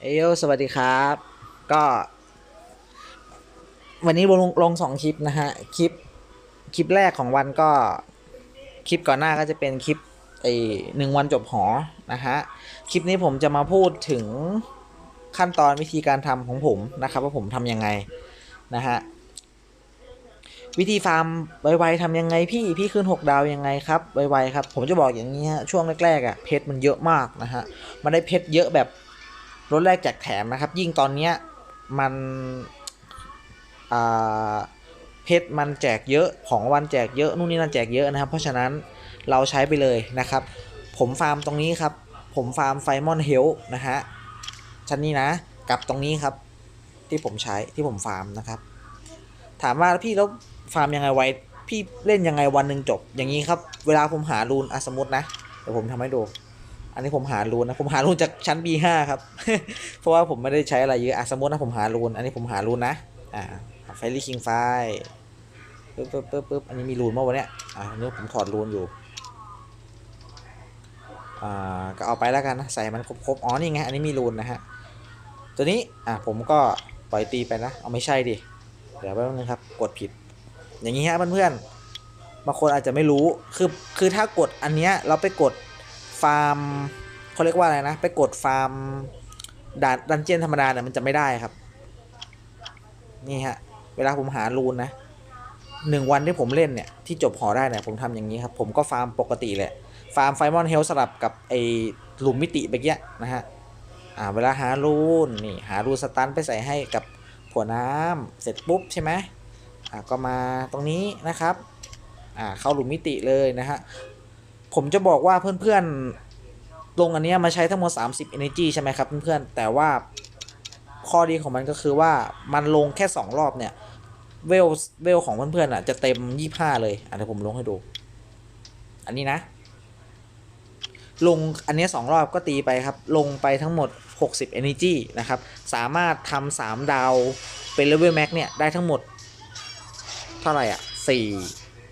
เอยโยสวัสดีครับ ก็ วันนี้ลงลงสองคลิปนะฮะ คลิป คลิปแรกของวันก็ คลิปก่อนหน้าก็จะเป็นคลิปไอหนึ่งวันจบหอ นะฮะ คลิปนี้ผมจะมาพูดถึงขั้นตอนวิธีการทำของผมนะครับ ว่าผมทำยังไง นะฮะ วิธีฟาร์มไวๆทำยังไงพี่ พี่ขึ้น 6 ดาวยังไงครับไวๆครับ ผมจะบอกอย่างนี้ฮะ ช่วงแรกๆอะ่ะเพชรมันเยอะมากนะฮะ มันได้เพชรเยอะแบบ รถแรกแจกแถมนะครับ ยิ่งตอนเนี้ยมันเพชรมันแจกเยอะของวันแจกเยอะนู่นนี่นั่นแจกเยอะนะครับ เพราะฉะนั้นเราใช้ไปเลยนะครับ ผมฟาร์มตรงนี้ครับ ผมฟาร์มไฟมอนเฮลนะฮะชั้นนี้นะกับตรงนี้ครับ ที่ผมใช้ที่ผมฟาร์มนะครับ ถามว่าพี่แล้วฟาร์มยังไงไวพี่เล่นยังไงวันหนึ่งจบอย่างนี้ครับ เวลาผมหารูนอสมมตินะเดี๋ยวผมทำให้ดู อันนี้ผมหารูนนะผมหารูนจากชั้น B5 ครับ เพราะว่าผมไม่ได้ใช้อะไรเยอะอะสมมตินะผมหารูนอันนี้ผมหารูนนะอ่าไฟลี่คิงไฟปึ๊บปึ๊บปึ๊บปึ๊บอันนี้มีรูนเมื่อวันเนี้ยอ่านนี้ผมถอดรูนอยู่อ่าก็เอาไปแล้วกันนะใส่มันครบๆอ๋อนี่ไงอันนี้มีรูนนะฮะตัวนี้อ่าผมก็ปล่อยตีไปนะเอาไม่ใช่ดิเดี๋ยวแป๊บนึงครับกดผิด อย่างนี้ฮะเพื่อนๆบางคนอาจจะไม่รู้คือคือถ้ากดอันเนี้ยเราไปกด ฟาร์มเขาเรียกว่าอะไรนะ ไปกดฟาร์มดันดันเจียนธรรมดาเนี่ยมันจะไม่ได้ครับ นี่ฮะ เวลาผมหารูนนะหนึ่งวันที่ผมเล่นเนี่ย ที่จบหอได้เนี่ยผมทำอย่างนี้ครับ ผมก็ฟาร์มปกติแหละ ฟาร์มไฟมอนเฮลสลับกับไอหลุมมิติเมื่อกี้นะฮะอ่าเวลาหารูนนี่หารูนสตันไปใส่ให้กับผัวน้ำเสร็จปุ๊บใช่ไหมอ่าก็มาตรงนี้นะครับอ่าเข้าหลุมมิติเลยนะฮะ ผมจะบอกว่าเพื่อนๆลงอันนี้มาใช้ทั้งหมด 30 energy ใช่ไหมครับเพื่อนๆแต่ว่าข้อดีของมันก็คือว่ามันลงแค่ 2 รอบเนี่ย เวลเวลของเพื่อนๆอะจะเต็ม 25 เลยอะเดี๋ยวผมลงให้ดู อันนี้นะ ลงอันนี้ยสองรอบก็ตีไปครับ ลงไปทั้งหมด 60 energy นะครับ สามารถทำสามดาวเป็นเลเวลแม็กเนี่ย ได้ทั้งหมด เท่าไหร่อะ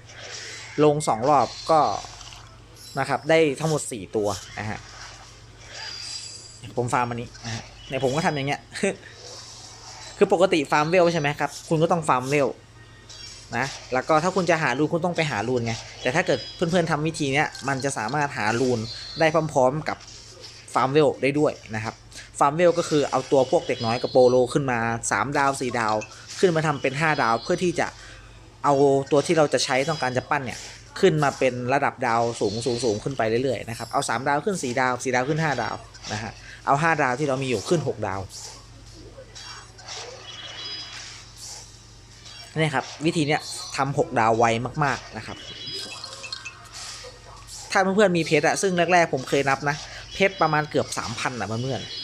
4ลง 2 รอบก็ นะครับ ได้ทั้งหมด 4 ตัวนะฮะผมฟาร์มอันนี้เนี่ยผมก็ทำอย่างเงี้ย คือปกติฟาร์มเวลใช่ไหมครับ คุณก็ต้องฟาร์มเวลนะ แล้วก็ถ้าคุณจะหารูนคุณต้องไปหารูนไง แต่ถ้าเกิดเพื่อนๆทำวิธีเนี้ย มันจะสามารถหารูนได้พร้อมๆกับฟาร์มเวลได้ด้วยนะครับฟาร์มเวลก็คือเอาตัวพวกเด็กน้อยกับโปโลขึ้นมา 3 ดาว 4 ดาว ขึ้นมาทำเป็น 5 ดาวเพื่อที่จะเอาตัวที่เราจะใช้ต้องการจะปั้นเนี่ย ขึ้นมาเป็นระดับดาวสูงสูงสูงขึ้นไปเรื่อยๆนะครับเอา 3 ดาวขึ้น 4 ดาว 4 ดาวขึ้น 5 ดาวนะฮะเอา 5 ดาวที่เรามีอยู่ขึ้น 6 ดาวนี่ครับวิธีเนี้ยทำหกดาวไวมากๆนะครับ ถ้าเพื่อนๆมีเพชรอะซึ่งแรกๆผมเคยนับนะ เพชรประมาณเกือบสามพันอะเพื่อนๆ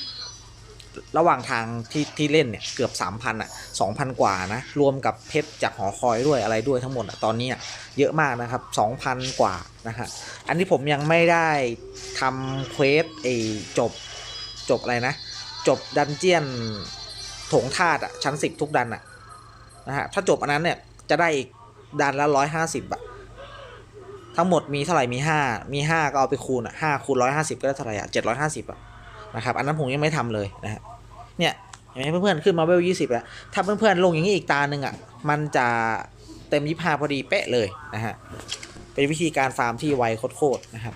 ระหว่างทางที่ที่เล่นเนี่ยเกือบสามพันอะสองพันกว่านะ รวมกับเพชรจากหอคอยด้วยอะไรด้วยทั้งหมดอะตอนนี้เยอะมากนะครับสองพันกว่านะฮะอันนี้ผมยังไม่ได้ทำเควสไอจบจบอะไรนะ จบดันเจียนถงธาตุอะชั้นสิบทุกดันอะนะฮะถ้าจบอันนั้นเนี่ยจะได้อีกดันละร้อยห้าสิบอะทั้งหมดมีเท่าไหร่มีห้ามีห้าก็เอาไปคูณอะห้าคูณร้อยห้าสิบก็ได้เท่าไหร่อะเจ็ดร้อยห้าสิบอะ นะครับ อันนั้นผมยังไม่ทำเลยนะฮะเนี่ยเห็นไหมเพื่อนๆขึ้นมาเวลยี่สิบแล้วถ้าเพื่อนๆลงอย่างนี้อีกตาหนึ่งอะมันจะเต็มยี่ห้าพอดีเป๊ะเลยนะฮะเป็นวิธีการฟาร์มที่ไวโคตรนะครับ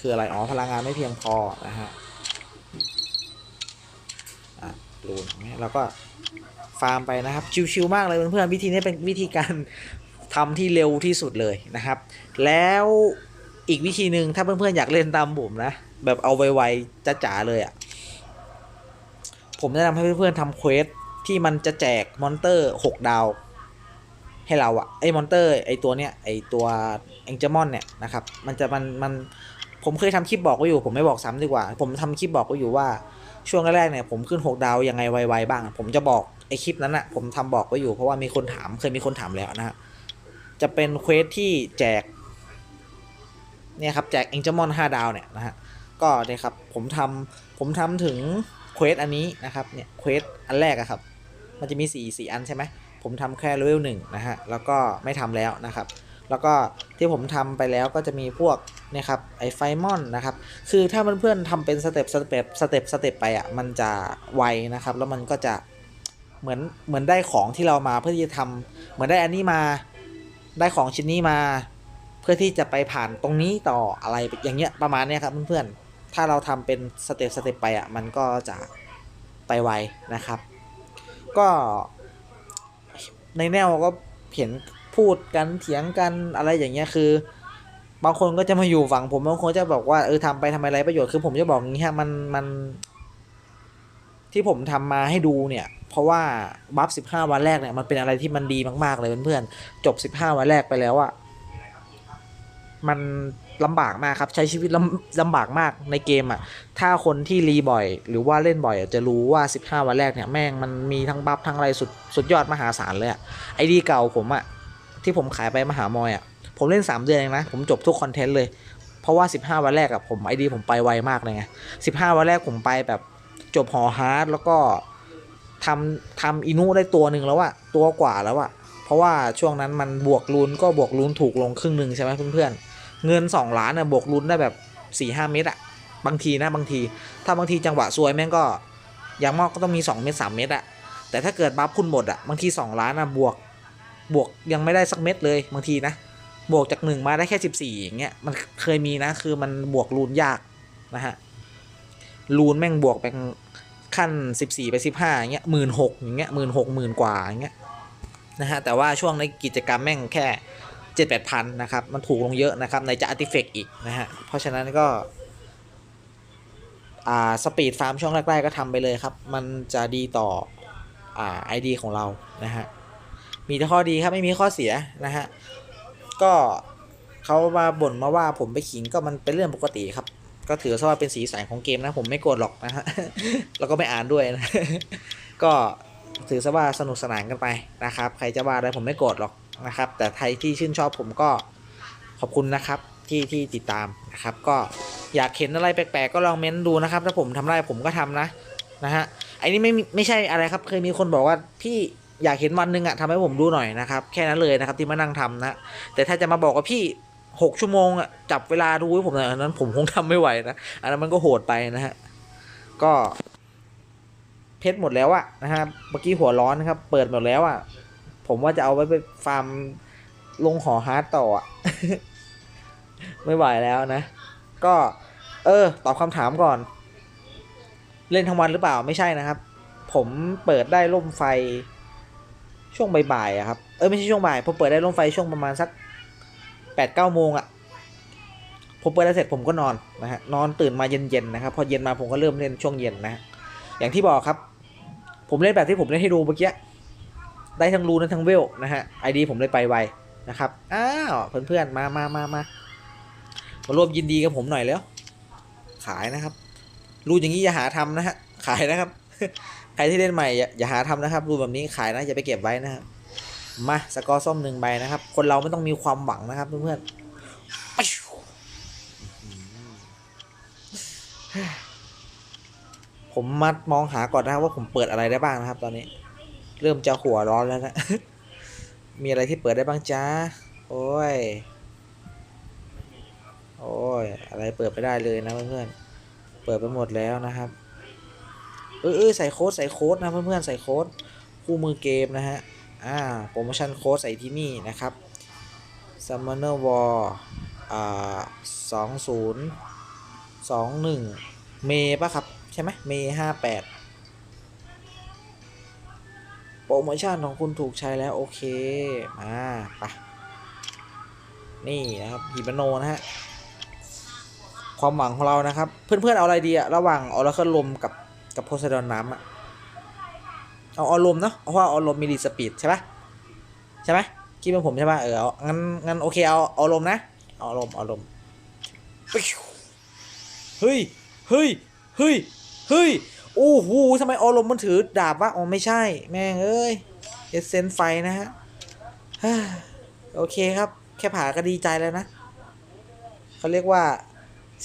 คืออะไรอ๋อพลังงานไม่เพียงพอนะฮะอะรูนเนี่ยเราก็ฟาร์มไปนะครับ ชิวๆมากเลยเพื่อนๆวิธีนี้เป็นวิธีการทำที่เร็วที่สุดเลยนะครับ แล้ว อีกวิธีหนึ่งถ้าเพื่อนๆอยากเล่นตามผมนะ แบบเอาไวๆจ๋าๆเลยอะ่ะ ผมแนะนำให้เพื่อนๆทำเควสที่มันจะแจกมอนเตอร์6ดาว ให้เราอะไอ้มอนเตอร์ไอ้ตัวเนี้ยไอ้ตัวเองเจมอนเนี่ยนะครับ มันจะมันมันผมเคยทำคลิปบอกไว้อยู่ ผมไม่บอกซ้ำดีกว่า ผมทำคลิปบอกไว้อยู่ว่าช่วงแรกๆเนี่ยผมขึ้น 6 ดาวยังไงไวๆบ้าง ผมจะบอกไอคลิปนั้นอะผมทำบอกไว้อยู่เพราะว่ามีคนถามเคยมีคนถามแล้วนะฮะจะเป็นเควสที่แจก เนี่ยครับแจกเอ็งจมอน5ดาวเนี่ยนะฮะก็เนี่ยครับผมทำผมทำถึงเควสอันนี้นะครับเนี่ยเควสอันแรกอะครับมันจะมี 4 4 อันใช่ไหมผมทำแค่เลเวลหนึ่งนะฮะแล้วก็ไม่ทำแล้วนะครับ แล้วก็ที่ผมทำไปแล้วก็จะมีพวกเนี่ยครับไอไฟมอนนะครับคือถ้าเพื่อนๆทำเป็นสเต็ปสเต็ปสเต็ปสเต็ปไปอะมันจะไวนะครับ แล้วมันก็จะเหมือนเหมือนได้ของที่เรามาเพื่อที่จะทำเหมือนได้อันนี้มาได้ของชิ้นนี้มา เพื่อที่จะไปผ่านตรงนี้ต่ออะไรอย่างเงี้ยประมาณเนี้ยครับเพื่อนๆ ถ้าเราทำเป็นสเต็ปสเต็ปไปอะมันก็จะไปไวนะครับ ก็ในแนวก็เห็นพูดกันเถียงกันอะไรอย่างเงี้ยคือบางคนก็จะมาอยู่ฝั่งผมบางคนจะบอกว่าเออทำไปทำไมไรประโยชน์คือผมจะบอกงี้ฮะมันมัน ที่ผมทำมาให้ดูเนี่ย เพราะว่าบัฟ15วันแรกเนี่ยมันเป็นอะไรที่มันดีมากๆเลยเพื่อนๆจบ15วันแรกไปแล้วอะ มันลำบากมากครับใช้ชีวิตลำลำบากมากในเกมอะถ้าคนที่รีบ่อย หรือว่าเล่นบ่อยอะจะรู้ว่า 15 วันแรกเนี่ยแม่งมันมีทั้งบัฟทั้งอะไรสุดสุดยอดมหาศาลเลยอะไอดีเก่าผมอะที่ผมขายไปมหามอยอะผมเล่น 3 เดือนเองนะ ผมจบทุกคอนเทนต์เลย เพราะว่า 15 วันแรกอะผมไอดีผมไปไวมากเลยไง15 วันแรกผมไปแบบจบหอฮาร์ดแล้วก็ทำทำอินุได้ตัวหนึ่งแล้วอะตัวกว่าแล้วอะเพราะว่าช่วงนั้นมันบวกลูนก็บวกลูนถูกลงครึ่งหนึ่งใช่ไหมเพื่อนๆ เงิน 2 ล้านอะบวกลูนได้แบบ4ี่ห้าเม็ดอะบางทีนะบางที ถ้าบางทีจังหวะซวยแม่งก็อย่างมากก็ต้องมี 2 เม็ด3เม็ดอะแต่ถ้าเกิดบัฟคุณหมดอะบางที 2 ล้านอะบวกบวกยังไม่ได้สักเม็ดเลยบางทีนะบวกจากหนึ่งมาได้แค่สิบสี่อย่างเงี้ยมันเคยมีนะคือมันบวกรูนยากนะฮะรูนแม่งบวกเป็นขั้นสิบสี่ไปสิบห้าอย่างเงี้ยหมื่นหกอย่างเงี้ยหมื่นหกหมื่นกว่าอย่างเงี้ยนะฮะแต่ว่าช่วงในกิจกรรมแม่งแค่ เจ็ดแปดพันนะครับ มันถูกลงเยอะนะครับ ในจะอาร์ติเฟกอีกนะฮะ เพราะฉะนั้นก็ อ่า สปีดฟาร์มช่วงแรก ๆ ก็ทำไปเลยครับ มันจะดีต่อ อ่าไอดีของเรา นะฮะ มีแต่ข้อดีครับ ไม่มีข้อเสียนะฮะ ก็เขามาบ่นมาว่าผมไปขิงก็มันเป็นเรื่องปกติครับ ก็ถือซะว่าเป็นสีสันของเกมนะ ผมไม่โกรธหรอกนะฮะ แล้วก็ไม่อ่านด้วยนะ ก็ถือซะว่าสนุกสนานกันไปนะครับ ใครจะว่าอะไรผมไม่โกรธหรอก นะครับ แต่ใครที่ชื่นชอบผมก็ขอบคุณนะครับ ที่ที่ติดตามนะครับ ก็อยากเห็นอะไรแปลกๆก็ลองเม้นดูนะครับ ถ้าผมทำได้ผมก็ทำนะนะฮะไอ้นี่ไม่ไม่ใช่อะไรครับ เคยมีคนบอกว่าพี่อยากเห็นวันหนึ่งอะทำให้ผมดูหน่อยนะครับ แค่นั้นเลยนะครับที่มานั่งทำนะ แต่ถ้าจะมาบอกว่าพี่หกชั่วโมงอะจับเวลาดูให้ผมหน่อยอันนั้นผมคงทำไม่ไหวนะอันนั้นมันก็โหดไปนะฮะก็เพชรหมดแล้วอะนะฮะเมื่อกี้หัวร้อนนะครับ เปิดหมดแล้วอะ ผมว่าจะเอาไว้ไปฟาร์มลงหอฮาร์ดต่ออะไม่ไหวแล้วนะ ก็ เออ ตอบคำถามก่อน เล่นทั้งวันหรือเปล่าไม่ใช่นะครับ ผมเปิดได้ร่มไฟช่วงบ่ายๆครับ เออไม่ใช่ช่วงบ่าย ผมเปิดได้ร่มไฟช่วงประมาณสักแปดเก้าโมงอะผมเปิดได้เสร็จผมก็นอนนะฮะ นอนตื่นมาเย็นๆนะครับ พอเย็นมาผมก็เริ่มเล่นช่วงเย็นนะ อย่างที่บอกครับ ผมเล่นแบบที่ผมเล่นให้ดูเมื่อกี้ ได้ทั้งรูนและทั้งเวลนะฮะไอดีผมเลยไปไวนะครับอ้าวเพื่อนๆมามามามามาร่วมยินดีกับผมหน่อยแล้ว ขายนะครับ รูอย่างนี้อย่าหาทำนะฮะขายนะครับ ใครที่เล่นใหม่อย่าหาทำนะครับ รูแบบนี้ขายนะอย่าไปเก็บไว้นะครับมาสกอร์ส้มหนึ่งใบนะครับ คนเราไม่ต้องมีความหวังนะครับเพื่อนๆผมมามองหาก่อนนะครับว่าผมเปิดอะไรได้บ้างนะครับ ตอนนี้ เริ่มจะหัวร้อนแล้วนะ มีอะไรที่เปิดได้บ้างจ้า โอ้ย โอ้ย อะไรเปิดไปได้เลยนะเพื่อนๆ เปิดไปหมดแล้วนะครับ เออใส่โค้ดใส่โค้ดนะเพื่อนๆ ใส่โค้ดคู่มือเกมนะฮะ อ่า โปรโมชั่นโค้ดใส่ที่นี่นะครับ Summoner War อ่าสองศูนย์สองหนึ่งเมย์ป่ะครับ ใช่ไหมเมย์ห้าแปด ปรโมชั่นของคุณถูกใช้แล้วโอเค มาไปะนี่นะครับฮิบโนนะฮะ ความหวังของเรานะครับ เพื่อนๆเอาอะไรดีอะระหว่างออร์เคิลลมกับกับโพไซดอนน้ำอะเอาออลมเนาะเพราะว่าออลมมีดีสปีดใช่ปะใช่ไหมคิดเป็นผมใช่ปะเอองั้นงั้นโอเคเอาเอาลมนะเอาลมเอาลมเฮ้ยเฮ้ยเฮ้ยเฮ้ย โอ้โหทำไมออลมมันถือดาบวะอ๋อไม่ใช่ แม่งเอ้ยเอเซนไฟนะฮะโอเคครับ แค่ผ่าก็ดีใจแล้วนะเขาเรียกว่า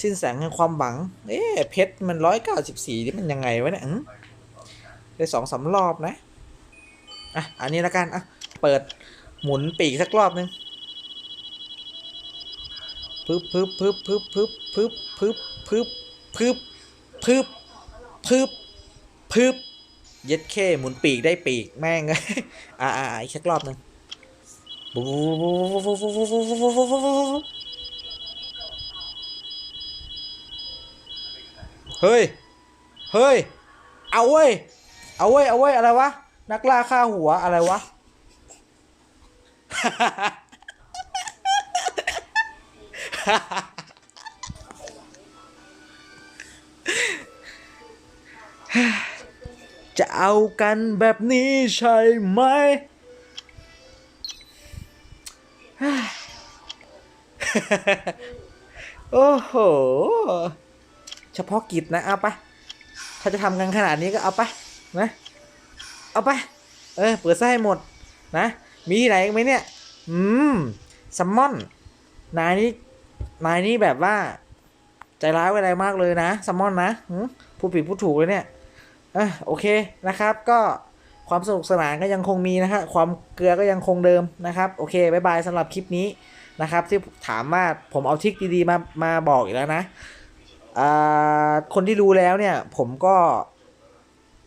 สิ้นแสงแห่งความหวัง เอ๊ะเพชรมันร้อยเก้าสิบสี่นี่มันยังไงวะเนี่ยอื้อได้สองสามรอบนะอะอันนี้ละกันอะเปิดหมุนปีกสักรอบนึงพึบพึบพึบพึบพึบพึบพึบพึบพึบพึบ พึบพึบเย็ดเข้หมุนปีกได้ปีกแม่งอ่าอ่าอีกสักรอบนึ่งเฮ้ย เฮ้ย เอาเว้ย เอาเว้ย เอาเว้ย อะไรวะ นักล่าฆ่าหัวอะไรวะ จะเอากันแบบนี้ใช่ไหมโอ้โห เฉพาะกิจนะ เอาไป ถ้าจะทำกันขนาดนี้ก็เอาไป นะ เอาไป เออ เปิดไส้ให้หมด นะ มีที่ไหนอีกไหมเนี่ย อืมซัมมอน นายนี่ นายนี่แบบว่า ใจร้ายไว้อะไรมากเลยนะซัมมอนนะหืมพูดผิดพูดถูกเลยเนี่ย อะโอเคนะครับ ก็ความสนุกสนานก็ยังคงมีนะฮะความเกลือก็ยังคงเดิมนะครับ โอเคบายบายสำหรับคลิปนี้นะครับ ที่ถามว่าผมเอาทิคดีๆมามาบอกอีกแล้วนะอ่าคนที่รู้แล้วเนี่ย ผมก็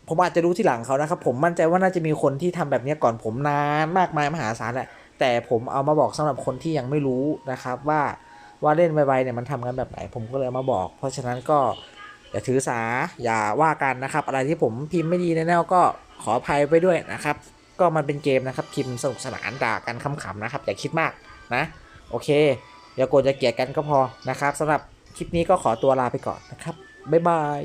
ผมอาจจะรู้ที่หลังเขานะครับ ผมมั่นใจว่าน่าจะมีคนที่ทำแบบนี้ก่อนผมนานมากมายมหาศาลแหละแต่ผมเอามาบอกสำหรับคนที่ยังไม่รู้นะครับ ว่าว่าเล่นไวๆเนี่ยมันทำกันแบบไหน ผมก็เลยมาบอก เพราะฉะนั้นก็ อย่าถือสาอย่าว่ากันนะครับ อะไรที่ผมพิมพ์ไม่ดีแน่ๆก็ขออภัยไปด้วยนะครับ ก็มันเป็นเกมนะครับพิมพ์สนุกสนานด่ากันขำๆนะครับอย่าคิดมากนะโอเคอย่าโกรธอย่าเกลียดกันก็พอนะครับสำหรับคลิปนี้ก็ขอตัวลาไปก่อนนะครับบ๊ายบาย